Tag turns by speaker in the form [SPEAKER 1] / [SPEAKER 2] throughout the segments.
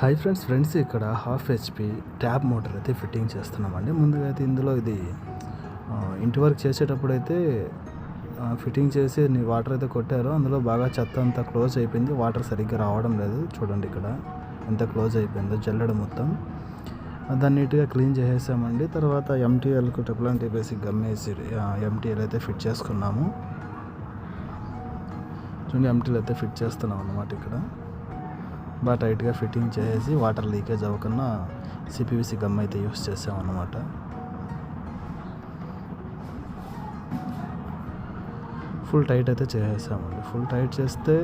[SPEAKER 1] High friends friends ఇక్కడ half HP tap motor అయితే fitting చేస్తున్నామండి. ముందుగా అయితే ఇందులో ఇది ఇంటి వర్క్ చేసేటప్పుడు అయితే ఫిట్టింగ్ చేసి వాటర్ అయితే కొట్టారు. అందులో బాగా చెత్త అంతా క్లోజ్ అయిపోయింది. వాటర్ సరిగ్గా రావడం లేదు. చూడండి ఇక్కడ ఎంత క్లోజ్ అయిపోయిందో జల్లడం మొత్తం. దాన్ని నీట్గా క్లీన్ చేసేసామండి. తర్వాత ఎంటీఎల్కు ట్రిపుల్ ఎన్ బేసిక్ గమ్మేసి ఎంటీఎల్ అయితే ఫిట్ చేసుకున్నాము. చూడండి ఎంటీఎల్ అయితే ఫిట్ చేస్తున్నాం అన్నమాట ఇక్కడ. బాగా టైట్గా ఫిట్టింగ్ చేసి వాటర్ లీకేజ్ అవ్వకుండా సిపివిసి గమ్ అయితే యూస్ చేసామన్నమాట. ఫుల్ టైట్ అయితే చేసేసామండి. ఫుల్ టైట్ చేస్తే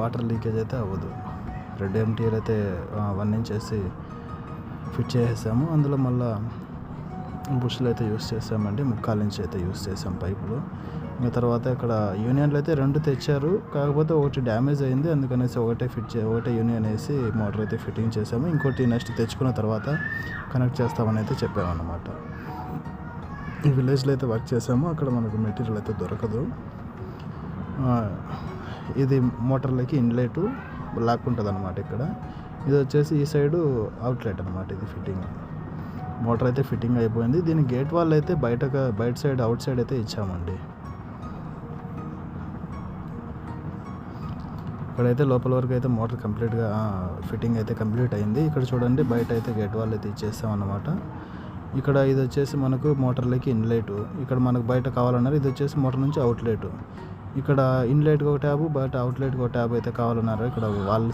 [SPEAKER 1] వాటర్ లీకేజ్ అయితే అవ్వదు. రెడ్ ఎంటీఎల్ అయితే వన్ ఇంచ్ వేసి ఫిట్ చేసేసాము. అందులో మళ్ళీ బుష్లు అయితే యూస్ చేసామండి. ముక్కాలు నుంచి అయితే యూస్ చేసాం పైపులు. ఇంకా తర్వాత ఇక్కడ యూనియన్లు అయితే రెండు తెచ్చారు. కాకపోతే ఒకటి డ్యామేజ్ అయింది. అందుకనేసి ఒకటే ఫిట్ చే ఒకటే యూనియన్ వేసి మోటార్ అయితే ఫిట్టింగ్ చేసాము ఇంకోటి నెక్స్ట్ తెచ్చుకున్న తర్వాత కనెక్ట్ చేస్తామని అయితే చెప్పామన్నమాట. ఈ విలేజ్లో అయితే వర్క్ చేసాము అక్కడ మనకు మెటీరియల్ అయితే దొరకదు. ఇది మోటార్లకి ఇన్లెట్ బ్లాక్ ఉంటుంది అనమాట ఇక్కడ. ఇది వచ్చేసి ఈ సైడు అవుట్లెట్ అనమాట ఇది ఫిట్టింగ్. మోటార్ అయితే ఫిట్టింగ్ అయిపోయింది. దీని గేట్ వాళ్ళు అయితే బయట బయట సైడ్ అవుట్ సైడ్ అయితే ఇచ్చామండి. ఇక్కడైతే లోపల వరకు అయితే మోటార్ కంప్లీట్గా ఫిట్టింగ్ అయితే కంప్లీట్ అయింది. ఇక్కడ చూడండి బయట అయితే గేట్ వాళ్ళు అయితే ఇచ్చేసాం అన్నమాట ఇక్కడ ఇది వచ్చేసి మనకు మోటార్లకి ఇన్లెట్. ఇక్కడ మనకు బయట కావాలన్నారు ఇది వచ్చేసి మోటార్ నుంచి అవుట్లెట్. ఇక్కడ ఇన్లెట్కి ఒక ట్యాబ్ బయట అవుట్లెట్కి ఒక ట్యాబ్ అయితే కావాలన్నారు. ఇక్కడ వాళ్ళు